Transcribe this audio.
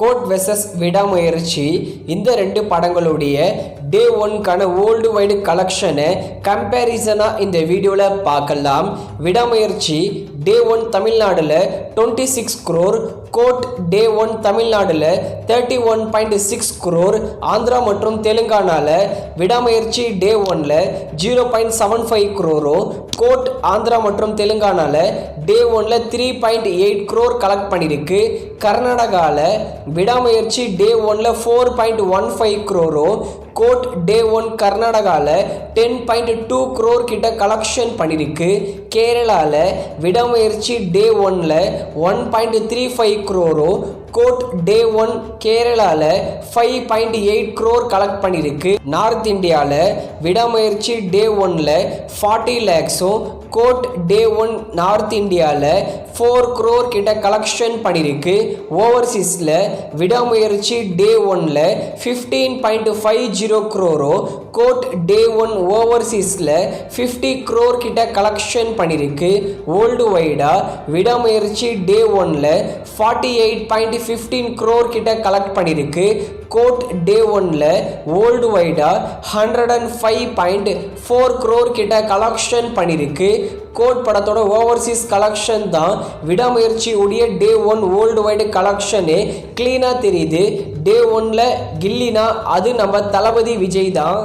Code versus விடாமுயற்சி. இந்த ரெண்டு படங்களுடைய டே ஒன்க்கான வேர்ல்டு வைடு கலெக்ஷனை கம்பேரிசனாக இந்த வீடியோவில் பார்க்கலாம். Vidaamuyarchi day one தமிழ்நாடில் twenty six crore goat day one தமிழ்நாடில் thirty one point six crore Andhra மற்றும் தெலுங்கானால விடாமுயற்சி டே ஒன்ல ஜீரோ பாயிண்ட் செவன் ஃபைவ் குரோரோ கோட் ஆந்திரா மற்றும் தெலுங்கானால டே ஒனில் three point eight crore collect பண்ணியிருக்கு கர்நாடகாவில் விடாமுயற்சி டே ஒன்ல ஃபோர் பாயிண்ட் ஒன் ஃபைவ் குரோரோ கோட் டே ஒன் கர்நாடகாவில் டென் பாயிண்ட் டூ க்ரோர் கிட்ட கலெக்ஷன் பண்ணியிருக்கு கேரளாவில் விடாமுயற்சி டே ஒனில் ஒன் பாயிண்ட் த்ரீ ஃபைவ் க்ரோரோ கோட் டே ஒன் கேரளாவில் five point eight crore collect பண்ணியிருக்கு நார்த் இந்தியாவில் விடாமுயற்சி டே ஒனில் ஃபார்ட்டி லேக்ஸும் கோட் டே ஒன் நார்த் இந்தியாவில் ஃபோர் க்ரோர் கிட்ட கலெக்ஷன் பண்ணியிருக்கு ஓவர்சீஸில் விடாமுயற்சி டே ஒனில் fifteen point five zero zero க்ரோரோ code day one ஓவர்சீஸில் ஃபிஃப்டி க்ரோர் கிட்ட கலெக்ஷன் பண்ணியிருக்கு வேர்ல்டு வைடாக விடாமுயற்சி டே ஒனில் forty eight point fifteen crore கிட்ட கலெக்ட் பண்ணியிருக்கு கோட் டே ஒனில் world வைடாக hundred and five point four crore கிட்ட கலெக்ஷன் பண்ணியிருக்கு கோட் படத்தோட ஓவர்சீஸ் கலெக்ஷன் தான். விடாமுயற்சி உடைய டே ஒன் வேர்ல்டு வைடு கலெக்ஷனே க்ளீனாக தெரியுது. டே ஒன்ல கில்லினா அது நம்ம தளபதி விஜய் தான்.